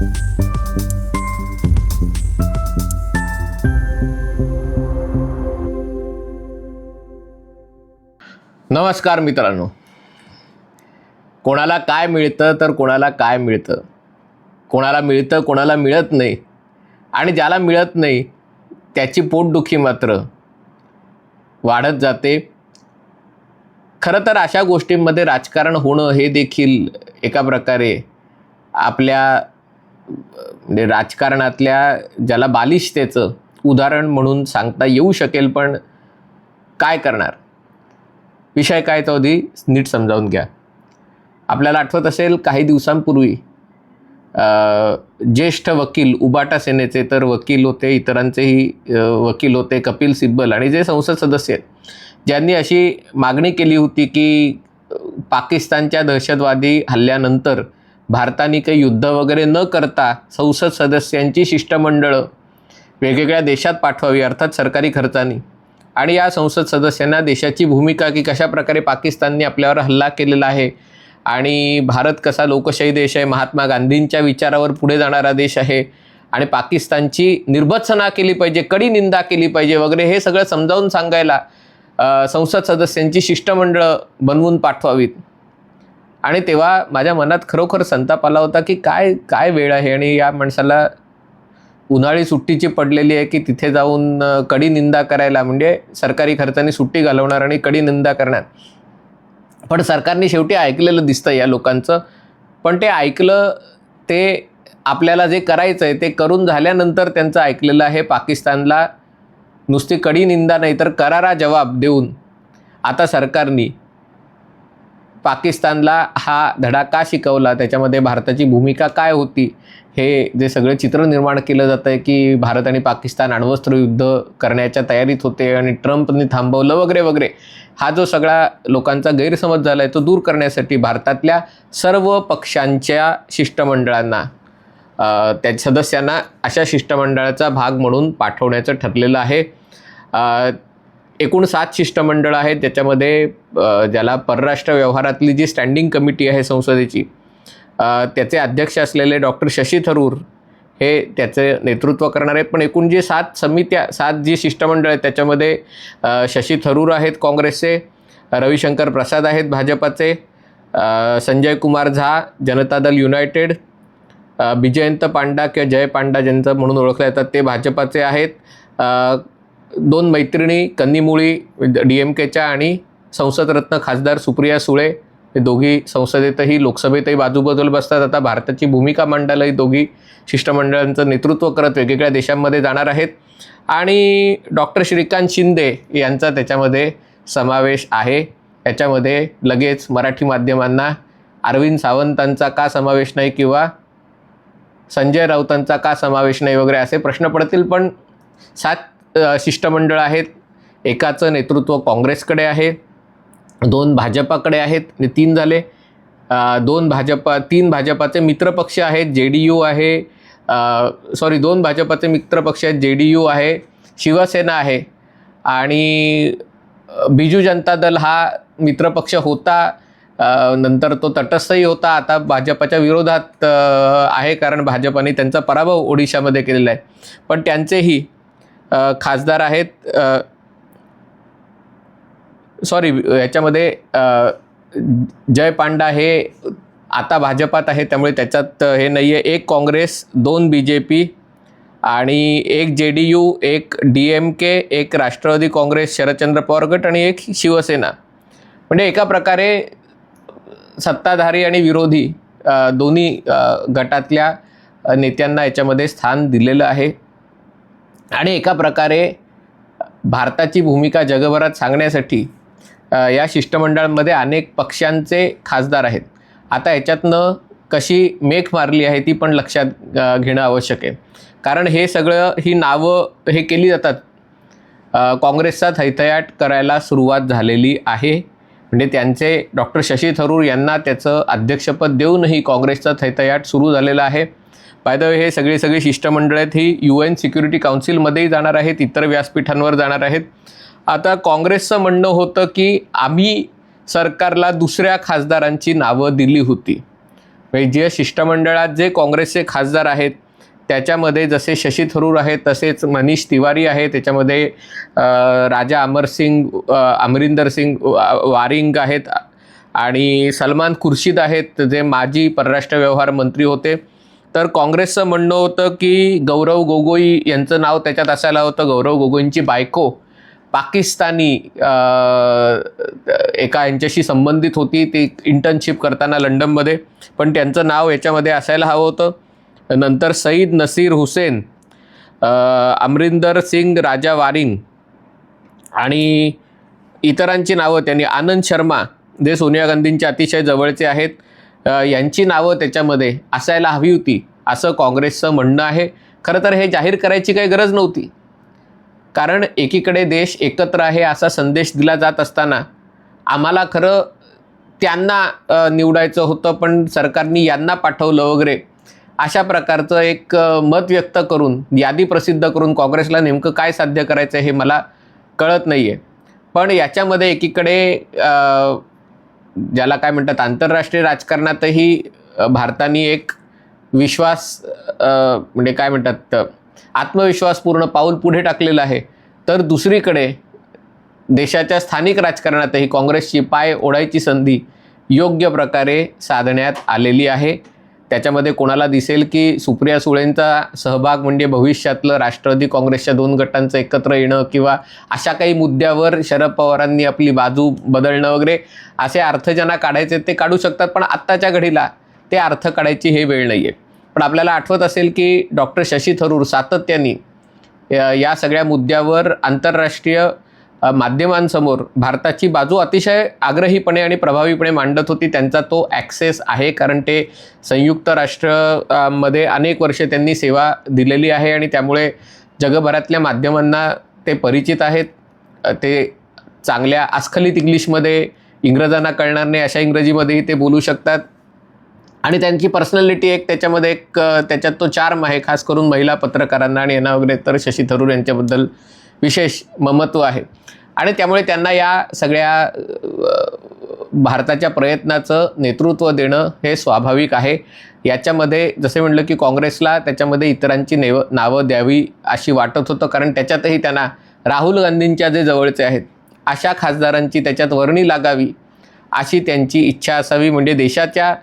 नमस्कार मित्रांनो. कोणाला काय मिळतं तर कोणाला काय मिळतं. कोणाला मिळतं कोणाला मिळत नाही. आणि ज्याला मिळत नाही त्याची पोटदुखी मात्र वाढत जाते. खरं तर अशा गोष्टींमध्ये राजकारण होणं हे देखील एका प्रकारे आपल्या म्हणजे राजकारणातल्या ज्याला बालिशतेचं उदाहरण म्हणून सांगता येऊ शकेल पण काय करणार? विषय काय तो आधी नीट समजावून घ्या. आपल्याला आठवत असेल काही दिवसांपूर्वी ज्येष्ठ वकील उबाटा सेनेचे तर वकील होते इतरांचेही वकील होते कपिल सिब्बल आणि जे संसद सदस्य आहेत ज्यांनी अशी मागणी केली होती की पाकिस्तानच्या दहशतवादी हल्ल्यानंतर भारताने काही युद्ध वगैरे न करता संसद सदस्यांची शिष्टमंडळं वेगवेगळ्या देशात पाठवावी अर्थात सरकारी खर्चाने. आणि या संसद सदस्यांना देशाची भूमिका की कशा प्रकारे पाकिस्तानने आपल्यावर हल्ला केलेला आहे आणि भारत कसा लोकशाही देश आहे महात्मा गांधींच्या विचारावर पुढे जाणारा देश आहे आणि पाकिस्तानची निर्भत्सना केली पाहिजे कडी निंदा केली पाहिजे वगैरे हे सगळं समजावून सांगायला संसद सदस्यांची शिष्टमंडळं बनवून पाठवावीत. आणि तेव्हा माझ्या मनात खरोखर संताप आला होता की काय काय वेळ आहे? आणि या माणसाला उन्हाळी सुट्टीची पडलेली आहे की तिथे जाऊन कडी निंदा करायला म्हणजे सरकारी खर्चाने सुट्टी घालवणार आणि कडी निंदा करणार. पण सरकारने शेवटी ऐकलेलं दिसतं या लोकांचं. पण ते ऐकलं ते आपल्याला जे करायचं आहे ते करून झाल्यानंतर त्यांचं ऐकलेलं आहे पाकिस्तानला नुसती कडी निंदा नाही तर करारा जवाब देऊन. आता सरकारनी पाकिस्तानला हा धडा का शिकवला? त्याच्यामध्ये भारताची भूमिका काय होती? हे जे सगळं चित्र निर्माण केलं जातं आहे की भारत आणि पाकिस्तान अण्वस्त्र युद्ध करण्याच्या तयारीत होते आणि ट्रम्पने थांबवलं वगैरे वगैरे. हा जो सगळा लोकांचा गैरसमज झाला आहे तो दूर करण्यासाठी भारतातल्या सर्व पक्षांच्या शिष्टमंडळांना त्या सदस्यांना अशा शिष्टमंडळाचा भाग म्हणून पाठवण्याचं ठरलेलं आहे. एकूण सात शिष्टमंडळ आहेत त्याच्यामध्ये ज्याला परराष्ट्र व्यवहारातली जी स्टँडिंग कमिटी आहे संसदेची त्याचे अध्यक्ष असलेले डॉक्टर शशी थरूर हे त्याचे नेतृत्व करणार आहेत. पण एकूण जे सात समित्या सात जी शिष्टमंडळ आहेत त्याच्यामध्ये शशी थरूर आहेत काँग्रेसचे रविशंकर प्रसाद आहेत भाजपाचे संजय कुमार झा जनता दल युनायटेड विजयंत पांडा किंवा जय पांडा ज्यांचं म्हणून ओळखले जातात ते भाजपाचे आहेत. दोन मैत्रिणी कन्नीमुळी डी एम केच्या आणि संसदरत्न खासदार सुप्रिया सुळे हे दोघी संसदेतही लोकसभेतही बाजूबाजूला बसतात. आता भारताची भूमिका मांडायलाही दोघी शिष्टमंडळांचं नेतृत्व करत वेगवेगळ्या देशांमध्ये जाणार आहेत. आणि डॉक्टर श्रीकांत शिंदे यांचा त्याच्यामध्ये समावेश आहे. याच्यामध्ये लगेच मराठी माध्यमांना अरविंद सावंतांचा का समावेश नाही किंवा संजय राऊतांचा का समावेश नाही वगैरे असे प्रश्न पडतील. पण सात शिष्टमंडळ आहेत. एकाचं नेतृत्व काँग्रेसकडे आहे. दोन भाजपाकडे आहेत. आणि तीन झाले. दोन भाजपा तीन भाजपाचे मित्रपक्ष आहेत. जे डी यू आहे सॉरी दोन भाजपाचे मित्रपक्ष आहेत. जे डी यू आहे. शिवसेना आहे. आणि बिजू जनता दल हा मित्रपक्ष होता. नंतर तो तटस्थही होता. आता भाजपाच्या विरोधात आहे. कारण भाजपाने त्यांचा पराभव ओडिशामध्ये केलेला आहे. पण त्यांचेही खासदार आहेत सॉरी याच्यामध्ये जय पांडा हे आता भाजपात आहे त्यामुळे त्याच्यात हे नाही आहे एक काँग्रेस दोन बी जे पी आणि एक जे डी यू एक डी एम के एक राष्ट्रवादी काँग्रेस शरदचंद्र पवार गट आणि एक शिवसेना. म्हणजे एका प्रकारे सत्ताधारी आणि विरोधी दोन्ही गटातल्या नेत्यांना याच्यामध्ये स्थान दिलेलं आहे. आणि एका प्रकारे भारताची भूमिका जगभरात सांगण्यासाठी या शिष्टमंडळामध्ये अनेक पक्षांचे खासदार आहेत. आता याच्यातनं कशी मेख मारली आहे ती पण लक्षात घेणं आवश्यक आहे. कारण हे सगळं ही नावं हे केली जातात. काँग्रेसचा थैथयाट करायला सुरुवात झालेली आहे. म्हणजे त्यांचे डॉक्टर शशी थरूर यांना त्याचं अध्यक्षपद देऊनही काँग्रेसचा थैथयाट सुरू झालेला आहे. बाय द वे हे सगळी सगळी शिष्टमंडळ आहेत. ही यू एन सिक्युरिटी काउन्सिलमध्येही जाणार आहेत. इतर व्यासपीठांवर जाणार आहेत. आता काँग्रेसचं म्हणणं होतं की आम्ही सरकारला दुसऱ्या खासदारांची नावं दिली होती. म्हणजे जे शिष्टमंडळात जे काँग्रेसचे खासदार आहेत त्याच्यामध्ये जसे शशी थरूर आहेत तसेच मनीष तिवारी आहे त्याच्यामध्ये राजा अमरसिंग अमरिंदर सिंग वारिंग आहेत. आणि सलमान खुर्शीद आहेत. जे माजी परराष्ट्र व्यवहार मंत्री होते. तर काँग्रेसचं म्हणणं होतं की गौरव गोगोई यांचं नाव त्याच्यात असायला होतं गौरव गोगोईंची बायको पाकिस्तानी एका यांच्याशी संबंधित होती ती इंटर्नशिप करताना लंडनमध्ये. पण त्यांचं नाव याच्यामध्ये असायला हवं होतं. नंतर सईद नसीर हुसेन अमरिंदर सिंग राजा वारिंग आणि इतरांची नावं त्यांनी आनंद शर्मा जे सोनिया गांधींच्या अतिशय जवळचे आहेत. यांची नावं त्याच्यामध्ये असायला हवी होती असं काँग्रेसचं म्हणणं आहे. खरं तर हे जाहीर करायची काही गरज नव्हती. कारण एकीकडे देश एकत्र आहे असा संदेश दिला जात असताना आम्हाला खरं त्यांना निवडायचं होतं पण सरकारने यांना पाठवलं वगैरे. अशा प्रकारचं एक मत व्यक्त करून यादी प्रसिद्ध करून काँग्रेसला नेमकं काय साध्य करायचं हे मला कळत नाही आहे पण याच्यामध्ये एकीकडे ज्याला काय म्हणतात आंतरराष्ट्रीय राजकारणातही भारताने एक विश्वास म्हणजे काय म्हणतात आत्मविश्वासपूर्ण पाऊल पुढे टाकलेलं आहे. तर दुसरीकडे देशाच्या स्थानिक राजकारणातही काँग्रेसची पाय ओढायची संधी योग्य प्रकारे साधण्यात आलेली आहे. त्याच्यामध्ये कोणाला दिसेल की सुप्रिया सुळेंचा सहभाग म्हणजे भविष्यातलं राष्ट्रवादी काँग्रेसच्या दोन गटांचं एकत्र येणं किंवा अशा काही मुद्द्यावर शरद पवारांनी आपली बाजू बदलणं वगैरे असे अर्थ ज्यांना काढायचे ते काढू शकतात पण आत्ताच्या घडीला ते अर्थ काढायची हे वेळ नाही आहे पण आपल्याला आठवत असेल की डॉक्टर शशी थरूर सातत्याने या सगळ्या मुद्द्यावर आंतरराष्ट्रीय माध्यमांसमोर भारताची बाजू अतिशय आग्रहीपणे आणि प्रभावीपणे मांडत होती. त्यांचा तो ॲक्सेस आहे कारण ते संयुक्त राष्ट्रमध्ये अनेक वर्षे त्यांनी सेवा दिलेली आहे आणि त्यामुळे जगभरातल्या माध्यमांना ते परिचित आहेत. ते चांगल्या अस्खलित इंग्लिशमध्ये इंग्रजांना कळणार नाही अशा इंग्रजीमध्येही ते बोलू शकतात. आणि त्यांची पर्सनॅलिटी एक त्याच्यामध्ये एक त्याच्यात तो चार्म आहे खास करून महिला पत्रकारांना आणि यांना वगैरे. तर शशी थरूर यांच्याबद्दल विशेष ममत्व आहे. आणि त्यामुळे त्यांना या सगळ्या भारताच्या प्रयत्नाचं नेतृत्व देणं हे स्वाभाविक आहे. याच्यामध्ये जसे म्हटलं की काँग्रेसला त्याच्यामध्ये इतरांची नेव नावं द्यावी अशी वाटत होतं कारण त्याच्यातही त्यांना राहुल गांधींच्या जे जवळचे आहेत अशा खासदारांची त्याच्यात वर्णी लागावी अशी त्यांची इच्छा असावी. म्हणजे देशाच्या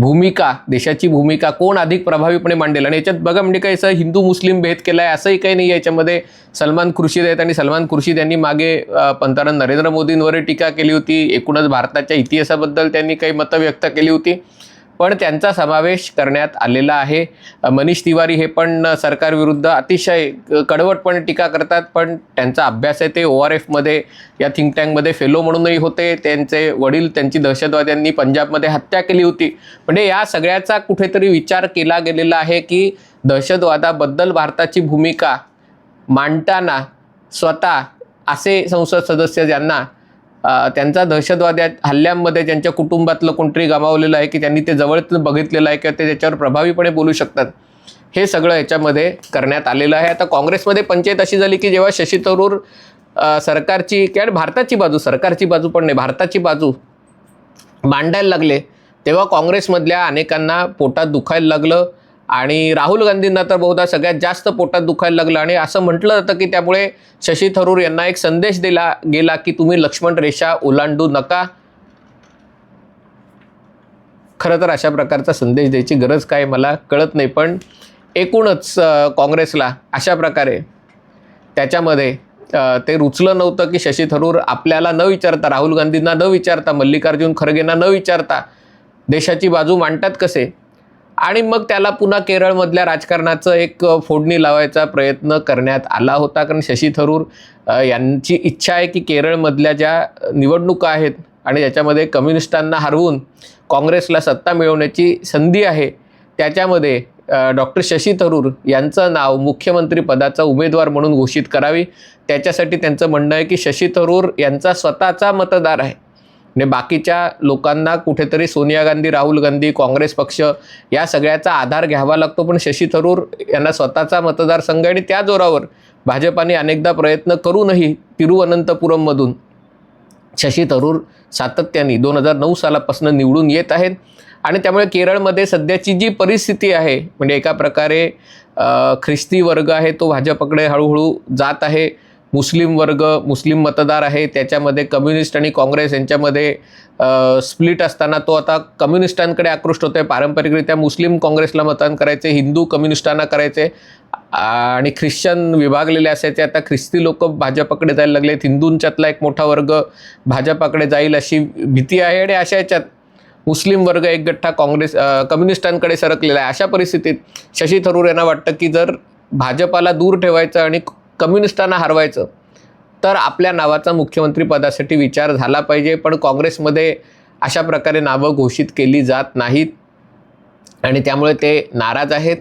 भूमिका देशाची भूमिका कोण अधिक प्रभावीपणे मांडेल? आणि याच्यात बघा म्हणजे काही असं हिंदू मुस्लिम भेद केला आहे असंही काही नाही आहे याच्यामध्ये. सलमान खुर्शीद आहेत आणि सलमान खुर्शीद यांनी मागे पंतप्रधान नरेंद्र मोदींवर टीका केली होती. एकूणच भारताच्या इतिहासाबद्दल त्यांनी काही मतं व्यक्त केली होती. पण त्यांचा समावेश करण्यात आलेला आहे. मनीष तिवारी हे पण सरकारविरुद्ध अतिशय कडवटपणे टीका करतात पण त्यांचा अभ्यास आहे ते ओ आर एफमध्ये या थिंक टँकमध्ये फेलो म्हणूनही होते. त्यांचे वडील त्यांची दहशतवाद्यांनी पंजाबमध्ये हत्या केली होती. म्हणजे या सगळ्याचा कुठेतरी विचार केला गेलेला आहे की दहशतवादाबद्दल भारताची भूमिका मांडताना स्वतः असे संसद सदस्य ज्यांना त्यांचा दहशतवादी हल्ल्यांमध्ये त्यांच्या कुटुंबातलं कोणतरी गमावलेलं आहे की त्यांनी ते जवळ बघितलेलं आहे किंवा ते त्याच्यावर प्रभावीपणे बोलू शकतात हे सगळं याच्यामध्ये करण्यात आलेलं आहे. आता काँग्रेसमध्ये पंचायत अशी झाली की जेव्हा शशी थरूर सरकारची किंवा भारताची बाजू सरकारची बाजू पण नाही भारताची बाजू मांडायला लागले तेव्हा काँग्रेसमधल्या अनेकांना पोटात दुखायला लागलं. आणि राहुल गांधींना तर बहुधा सगळ्यात जास्त पोटात दुखायला लागलं. आणि असं म्हटलं जातं की त्यामुळे शशी थरूर यांना एक संदेश दिला गेला की तुम्ही लक्ष्मण रेषा ओलांडू नका. खरं तर अशा प्रकारचा संदेश द्यायची गरज काय मला कळत नाही पण एकूणच काँग्रेसला अशा प्रकारे त्याच्यामध्ये ते रुचलं नव्हतं की शशी थरूर आपल्याला न विचारता राहुल गांधींना न विचारता मल्लिकार्जुन खरगेंना न विचारता देशाची बाजू मांडतात कसे? आणि मग त्याला पुन्हा केरळमधल्या राजकारणाचं एक फोडणी लावायचा प्रयत्न करण्यात आला होता. कारण शशी थरूर यांची इच्छा आहे की केरळमधल्या ज्या निवडणुका आहेत आणि ज्याच्यामध्ये कम्युनिस्टांना हरवून काँग्रेसला सत्ता मिळवण्याची संधी आहे त्याच्यामध्ये डॉक्टर शशी थरूर यांचं नाव मुख्यमंत्री पदाचा उमेदवार म्हणून घोषित करावी. त्याच्यासाठी त्यांचं म्हणणं आहे की शशी थरूर यांचा स्वतःचा मतदार आहे. म्हणजे बाकीच्या लोकांना कुठेतरी सोनिया गांधी राहुल गांधी काँग्रेस पक्ष या सगळ्याचा आधार घ्यावा लागतो. पण शशी थरूर यांना स्वतःचा मतदारसंघ आणि त्या जोरावर भाजपाने अनेकदा प्रयत्न करूनही तिरुअनंतपुरममधून शशी थरूर सातत्याने दोन हजार नऊ सालापासून निवडून येत आहेत. आणि त्यामुळे केरळमध्ये सध्याची जी परिस्थिती आहे म्हणजे एका प्रकारे ख्रिस्ती वर्ग आहे तो भाजपकडे हळूहळू जात आहे. मुस्लिम वर्ग मुस्लिम मतदार आहे त्याच्यामध्ये कम्युनिस्ट आणि काँग्रेस यांच्यामध्ये स्प्लिट असताना तो आता कम्युनिस्टांकडे आकृष्ट होतो आहे पारंपरिकरित्या मुस्लिम काँग्रेसला मतदान करायचे हिंदू कम्युनिस्टांना करायचे आणि ख्रिश्चन विभागलेले असायचे. आता ख्रिस्ती लोक भाजपकडे जायला लागलेत. हिंदूंच्यातला एक मोठा वर्ग भाजपाकडे जाईल अशी भीती आहे आणि अशा याच्यात मुस्लिम वर्ग एक गठ्ठा काँग्रेस कम्युनिस्टांकडे सरकलेला आहे. अशा परिस्थितीत शशी थरूर यांना वाटतं की जर भाजपाला दूर ठेवायचं आणि कम्युनिस्टांना हरवायचं. तर आपल्या नावाचा मुख्यमंत्री पदासाठी विचार झाला पाहिजे पण काँग्रेसमध्ये अशा प्रकारे नावं घोषित केली जात नाहीत. आणि त्यामुळे ते नाराज आहेत.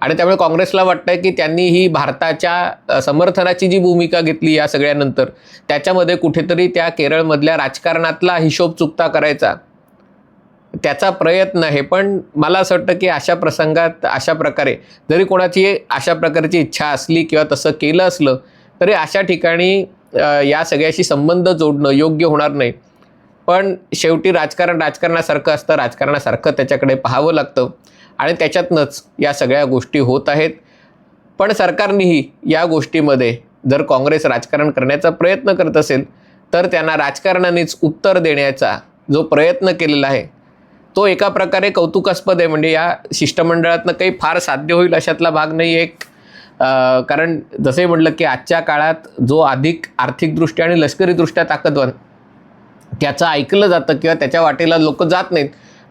आणि त्यामुळे काँग्रेसला वाटतं की त्यांनी ही भारताच्या समर्थनाची जी भूमिका घेतली या सगळ्यानंतर त्याच्यामध्ये कुठेतरी त्या केरळमधल्या राजकारणातला हिशोब चुकता करायचा. त्याचा प्रयत्न आहे. पण मला असं वाटतं की अशा प्रसंगात अशा प्रकारे जरी कोणाची अशा प्रकारची इच्छा असली किंवा तसं केलं असलं तरी अशा ठिकाणी या सगळ्याशी संबंध जोडणं योग्य होणार नाही. पण शेवटी राजकारण राजकारणासारखं असतं राजकारणासारखं त्याच्याकडे पाहावं लागतं आणि त्याच्यातनंच या सगळ्या गोष्टी होत आहेत. पण सरकारनेही या गोष्टीमध्ये जर काँग्रेस राजकारण करण्याचा प्रयत्न करत असेल तर त्यांना राजकारणानेच उत्तर देण्याचा जो प्रयत्न केलेला आहे तो एका प्रकारे कौतुकास्पद आहे. म्हणजे या शिष्टमंडळातनं काही फार साध्य होईल अशातला भाग नाही एक. कारण जसे म्हटलं की आजच्या काळात जो अधिक आर्थिकदृष्ट्या आणि लष्करीदृष्ट्या ताकदवान त्याचं ऐकलं जातं किंवा त्याच्या वाटेला लोक जात नाहीत.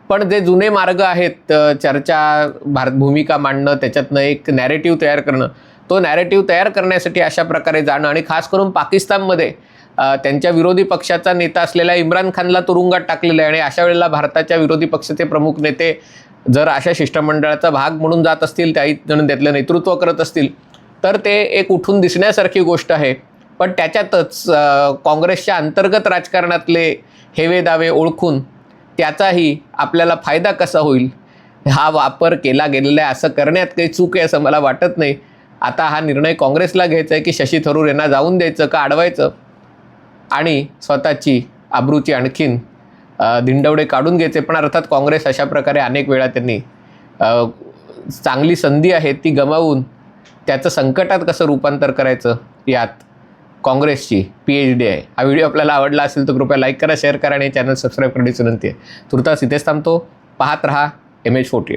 पण जे जुने मार्ग आहेत चर्चा भारत भूमिका मांडणं त्याच्यातनं एक नॅरेटिव्ह तयार करणं तो नॅरेटिव्ह तयार करण्यासाठी अशा प्रकारे जाणं आणि खास करून पाकिस्तानमध्ये त्यांच्या विरोधी पक्षाचा नेता असलेला इम्रान खानला तुरुंगात टाकलेलं आहे आणि अशा वेळेला भारताच्या विरोधी पक्षाचे प्रमुख नेते जर अशा शिष्टमंडळाचा भाग म्हणून जात असतील काही जण त्यातलं नेतृत्व करत असतील तर ते एक उठून दिसण्यासारखी गोष्ट आहे. पण त्याच्यातच काँग्रेसच्या अंतर्गत राजकारणातले हेवे दावे ओळखून त्याचाही आपल्याला फायदा कसा होईल? हा वापर केला गेलेला आहे. असं करण्यात काही चूक आहे असं मला वाटत नाही. आता हा निर्णय काँग्रेसला घ्यायचा आहे की शशी थरूर यांना जाऊन द्यायचं का अडवायचं? आणि स्वतःची आबरूची आणखीन धिंडवडे काढून घ्यायचे. पण अर्थात काँग्रेस अशा प्रकारे अनेक वेळा त्यांनी चांगली संधी आहे ती गमावून त्याचं संकटात कसं रूपांतर करायचं यात काँग्रेसची पी एच डी आहे. हा व्हिडिओ आपल्याला आवडला असेल तर कृपया लाईक करा शेअर करा आणि चॅनल सबस्क्राईब करण्याची विनंती आहे. तुर्तास इथेच थांबतो. पाहत रहा एम एच फोर्टी